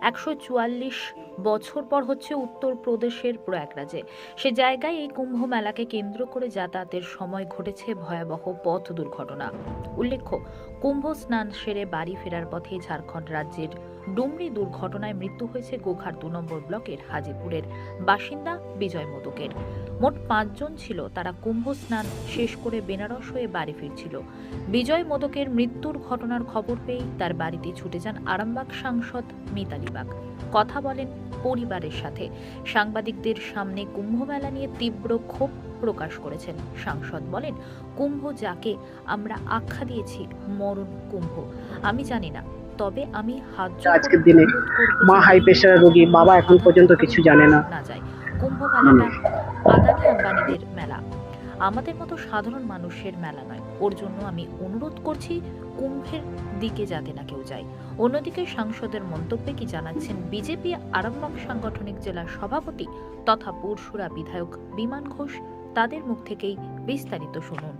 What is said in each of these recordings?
একশো চুয়াল্লিশ বছর পর হচ্ছে উত্তরপ্রদেশের প্রয়াগরাজে। সে জায়গায় এই কুম্ভ মেলাকে কেন্দ্র করে যাতায়াতের সময় ঘটেছে ভয়াবহ পথ দুর্ঘটনা। উল্লেখ্য, কুম্ভ স্নান সেরে বাড়ি ফেরার পথে ঝাড়খণ্ড রাজ্যের ডুমরি দুর্ঘটনায় মৃত্যু হয়েছে গোঘাট দু নম্বর ব্লকের হাজিপুরের বাসিন্দা বিজয় মোদকের। মোট পাঁচজন ছিল, তারা কুম্ভ স্নান শেষ করে বেনারস হয়ে বাড়ি ফিরছিল। বিজয় মোদকের মৃত্যুর ঘটনার খবর পেয়েই তার বাড়িতে ছুটে যান আরামবাগ সাংসদ মিতালি বাগ। কথা বলেন পরিবারের সাথে। সাংবাদিকদের সামনে কুম্ভ মেলা নিয়ে তীব্র ক্ষোভ প্রকাশ করেছেন সাংসদ। বলেন, কুম্ভ যাকে আমরা আখ্যা দিয়েছি, মরণ কুম্ভ। আমি জানি না তবে আমি হাত আজকের দিনে মা হাই প্রেশারের রোগী বাবা এখন পর্যন্ত কিছু জানে না। না যায়। কুম্ভ মেলাটা আদানি আম্বানিদের মেলা। আমাদের মতো সাধারণ মানুষের মেলা নয়। ওর জন্য আমি অনুরোধ করছি কুম্ভের দিকে যাতে না কেউ যায়। অন্যদিকে সাংসদের মন্তব্যে কি জানাচ্ছেন বিজেপি আরামবাগ সাংগঠনিক জেলার সভাপতি তথা পুরসুরা বিধায়ক বিমান ঘোষ তাদের মুখ থেকেই বিস্তারিত শুনুন।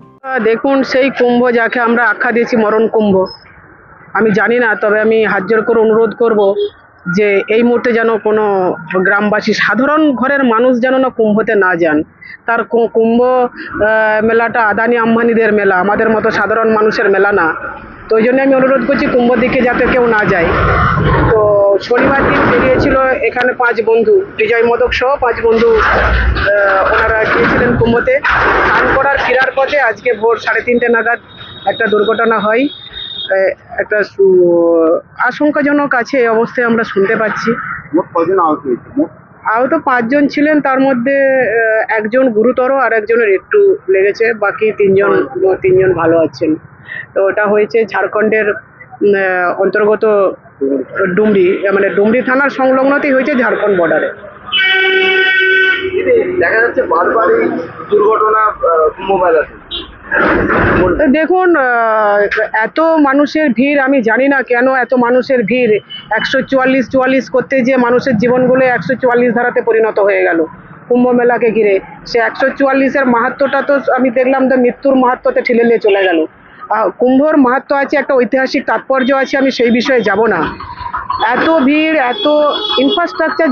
দেখুন সেই কুম্ভ যাকে আমরা আখ্যা দিয়েছি মরণ কুম্ভ আমি জানি না, তবে আমি হাত জোর করে অনুরোধ করব যে এই মুহূর্তে যেন কোনো গ্রামবাসী, সাধারণ ঘরের মানুষ যেন না কুম্ভতে না যান। তার কুম্ভ মেলাটা আদানি আম্বানিদের মেলা, আমাদের মতো সাধারণ মানুষের মেলা না। তো ওই জন্য আমি অনুরোধ করছি কুম্ভ দিকে যাতে কেউ না যায়। তো শনিবার দিন বেরিয়েছিল এখানে পাঁচ বন্ধু, বিজয় মদক সহ পাঁচ বন্ধু ওনারা গিয়েছিলেন কুম্ভতে। স্নান করার ফেরার পথে আজকে ভোর সাড়ে তিনটে নাগাদ একটা দুর্ঘটনা হয়। একটা সু- আশঙ্কাজনক আছে এই অবস্থায় আমরা শুনতে পাচ্ছি। আহত পাঁচজন ছিলেন তার মধ্যে একজন গুরুতর আর একজনের একটু লেগেছে বাকি তিনজন তিনজন ভালো আছেন। তো ওটা হয়েছে ঝাড়খণ্ডের অন্তর্গত ডুমরি মানে ডুমরি থানার সংলগ্নতেই হয়েছে ঝাড়খণ্ড বর্ডারে দেখা যাচ্ছে বারবার দুর্ঘটনা মেলাতে তো দেখুন এত মানুষের ভিড়, আমি জানি না কেন এত মানুষের ভিড়। একশো চুয়াল্লিশ চুয়াল্লিশ করতে যে মানুষের জীবনগুলো একশো চুয়াল্লিশ ধারাতে পরিণত হয়ে গেল কুম্ভ মেলাকে ঘিরে। সে একশো চুয়াল্লিশের মাহাত্মটা তো আমি দেখলাম তো মৃত্যুর মাহাত্মতে ঠেলে নিয়ে চলে গেল। কুম্ভর মাহাত্ম আছে, একটা ঐতিহাসিক তাৎপর্য আছে, আমি সেই বিষয়ে যাব না। এত ভিড়, এত ইনফ্রাস্ট্রাকচার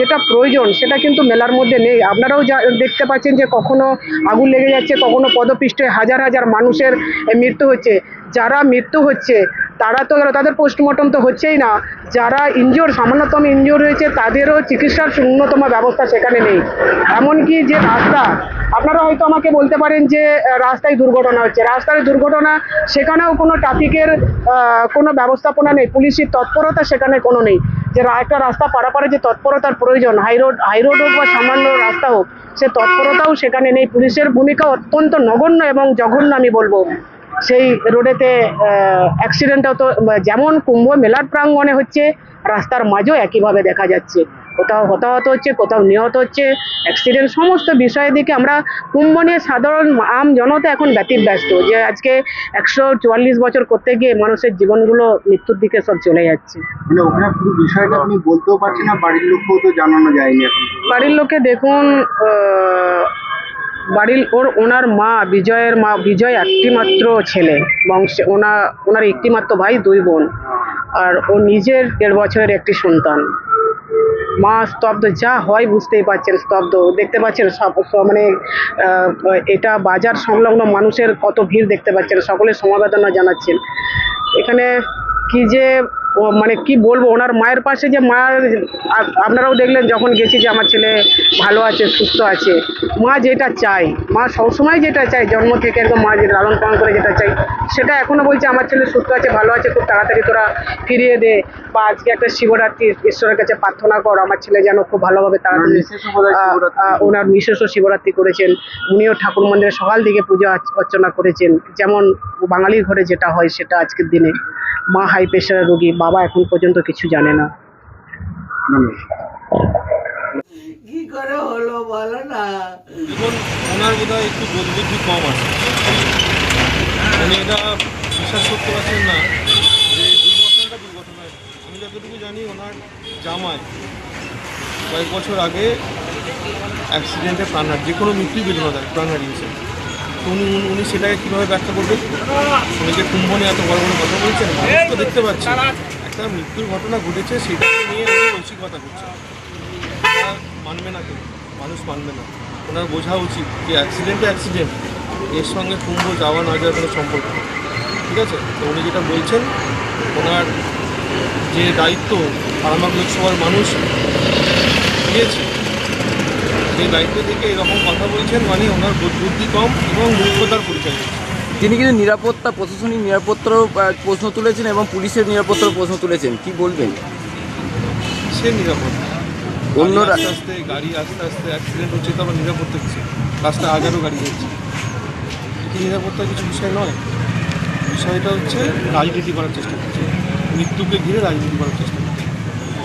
যেটা প্রয়োজন, সেটা কিন্তু মেলার মধ্যে নেই। আপনারাও যা দেখতে পাচ্ছেন যে কখনো আগুন লেগে যাচ্ছে, কখনো পদপৃষ্ঠে হাজার হাজার মানুষের মৃত্যু হচ্ছে। যারা মৃত্যু হচ্ছে, তারা তো তাদের পোস্টমর্টম তো হচ্ছেই না। যারা ইনজোর সামান্যতম ইনজোর হয়েছে, তাদেরও চিকিৎসার ন্যূনতম ব্যবস্থা সেখানে নেই। এমনকি যে রাস্তা, আপনারা হয়তো আমাকে বলতে পারেন যে রাস্তায় দুর্ঘটনা হচ্ছে। রাস্তায় দুর্ঘটনা, সেখানেও কোনো ট্রাফিকের কোনো ব্যবস্থাপনা নেই, পুলিশের তৎপরতা সেখানে কোনো নেই। যে একটা রাস্তা পারাপারে যে তৎপরতার প্রয়োজন হাই রোড হাই রোড হোক বা সামান্য রাস্তা হোক, সে তৎপরতাও সেখানে নেই। পুলিশের ভূমিকা অত্যন্ত নগণ্য এবং জঘন্য আমি বলব। সেই রোডেতে অ্যাক্সিডেন্টও তো যেমন কুম্ভ মেলার প্রাঙ্গণে হচ্ছে রাস্তার মাঝেও একইভাবে দেখা যাচ্ছে। কোথাও হতাহত হচ্ছে কোথাও নিহত হচ্ছে অ্যাক্সিডেন্ট সমস্ত বিষয়ের দিকে আমরা কুম্ভ নিয়ে সাধারণ আম জনতা এখন ব্যতিব্যস্ত যে আজকে একশো চুয়াল্লিশ বছর করতে গিয়ে মানুষের জীবনগুলো মৃত্যুর দিকে সব চলে যাচ্ছে। মানে ওখানে পুরো বিষয়টা আপনি বলতেও পারছেন না বাড়ির লোককেও তো জানানো যায়নি এখন। বাড়ির লোকে দেখুন বাড়ির ওর, ওনার মা বিজয়ের মা, বিজয় একটিমাত্র ছেলে। বংশে, ওনা, ওনার একটিমাত্র ভাই, দুই বোন। আর ও নিজের দেড় বছরের একটি সন্তান। মা স্তব্ধ, যা হয় বুঝতেই পারছেন, স্তব্ধ। দেখতে পাচ্ছেন সব মানে এটা বাজার সংলগ্ন মানুষের কত ভিড় দেখতে পাচ্ছেন। সকলে সমবেদনা জানাচ্ছেন। এখানে কি যে, ও মানে কি বলব, ওনার মায়ের পাশে যে মা আপনারাও দেখলেন যখন গেছি যে আমার ছেলে ভালো আছে, সুস্থ আছে। মা যেটা চায়, মা সবসময় যেটা চায়, জন্ম থেকে একদম মা যে লালন পালন করে যেটা চাই সেটা এখনও বলছে, আমার ছেলে সুস্থ আছে, ভালো আছে, খুব তাড়াতাড়ি তোরা ফিরিয়ে দে। বা আজকে একটা শিবরাত্রি ঈশ্বরের কাছে প্রার্থনা কর আমার ছেলে যেন খুব ভালোভাবে তাড়াতাড়ি ওনার বিশেষও শিবরাত্রি করেছেন। উনিও ঠাকুর মন্দিরে সকাল থেকে পুজো অর্চনা করেছেন। যেমন বাঙালির ঘরে যেটা হয় সেটা আজকের দিনে। মা হাই প্রেশারের রোগী বাবা এখন পর্যন্ত কিছু জানে না। কি করে হলো বলো না? ওনার বোধ হয় একটু বোধ বুদ্ধি কম আছে। উনি এটা বিশ্বাস করতে পারছেন না যে দুর্ঘটনাটা দুর্ঘটনা আমি যতটুকু জানি, ওনার জামাই কয়েক বছর আগে অ্যাক্সিডেন্টে প্রাণ হার যে কোনো মৃত্যু বেদনা দেয় প্রাণ হারিয়েছে। তো উনি, উনি- সেটাকে কীভাবে ব্যাখ্যা করবেন? উনি যে কুম্ভ নিয়ে এত বড় বড় কথা বলছেন, মানুষ তো দেখতে পাচ্ছি। একটা মৃত্যুর ঘটনা ঘটেছে সেটাকে নিয়ে উনি রসিকতা করছে মানবে না কেউ, মানুষ মানবে না। ওনার বোঝা উচিত যে অ্যাক্সিডেন্টে অ্যাক্সিডেন্ট এর সঙ্গে কুম্ভ যাওয়া না যাওয়ার কোনো সম্পর্ক ঠিক আছে? তো উনি যেটা বলছেন, ওনার যে দায়িত্ব আরামবাগ লোকসভার মানুষ দিয়েছে। সেই দায়িত্ব থেকে এরকম কথা বলছেন মানে ওনার বুদ্ধি কম এবং মূর্খতার পরিচয় তিনি কিন্তু নিরাপত্তা প্রশাসনিক নিরাপত্তারও প্রশ্ন তুলেছেন এবং পুলিশের নিরাপত্তারও প্রশ্ন তুলেছেন। কি বলবেন? সে নিরাপদ অন্যরা- আস্তে আস্তে গাড়ি আস্তে আস্তে অ্যাক্সিডেন্ট হচ্ছে তো আবার নিরাপত্তা কিছু রাস্তায় হাজারো গাড়ি যাচ্ছে কি নিরাপত্তার কিছু বিষয় নয়? বিষয়টা হচ্ছে রাজনীতি করার চেষ্টা করছে। মৃত্যুকে ঘিরে রাজনীতি করার চেষ্টা করছে।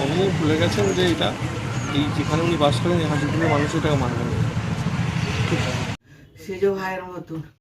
উনি ভুলে গেছেন যে এটা এই যেখানে উনি বাস করেন, এই হাসিপুরের মানুষ এটাকে মানবেন সেজ ভাইয়ের মতন